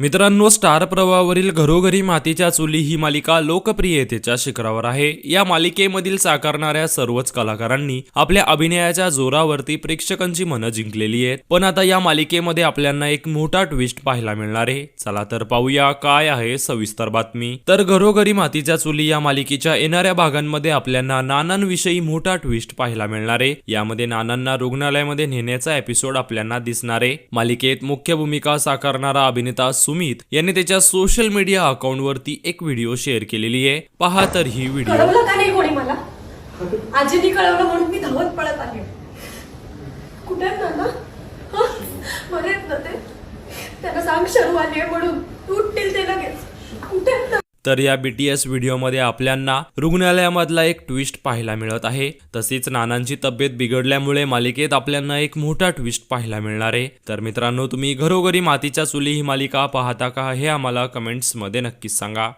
मित्रांनो स्टार प्रवाहावरील घरोघरी मातीच्या चुली ही मालिका लोकप्रियतेच्या शिखरावर आहे. या मालिकेमधील साकारणाऱ्या सर्वच कलाकारांनी आपल्या अभिनयाच्या जोरावरती प्रेक्षकांची मनं जिंकलेली आहेत. पण आता या मालिकेमध्ये आपल्याला एक मोठा ट्विस्ट पाहायला मिळणार आहे. चला तर पाहूया काय आहे सविस्तर बातमी. तर घरोघरी मातीच्या चुली या मालिकेच्या येणाऱ्या भागांमध्ये आपल्याला नानांविषयी मोठा ट्विस्ट पाहायला मिळणार आहे. यामध्ये नानांना रुग्णालयामध्ये नेण्याचा एपिसोड आपल्याला दिसणार आहे. मालिकेत मुख्य भूमिका साकारणारा अभिनेता सुमित यांनी त्याच्या सोशल मीडिया अकाउंटवरती एक व्हिडिओ शेअर केलेली आहे. पहा तर ही व्हिडिओ कळवलं का नाही कोणी मला? आजीनी कळवलं म्हणून मी धावत पळत आहे. कुठे ना ते? त्यांना सांग शरू आली आहे म्हणून. तर या तर या बीटीएस व्हिडिओमध्ये आपल्यांना रुग्णालयामधला एक ट्विस्ट पाहायला मिळत आहे. तसेच नानांची तब्येत बिघडल्यामुळे मालिकेत आपल्यांना एक मोठा ट्विस्ट पाहायला मिळणार आहे. तर मित्रांनो तुम्ही घरोघरी मातीच्या चुली ही मालिका पाहता का हे आम्हाला कमेंट्समध्ये नक्कीच सांगा.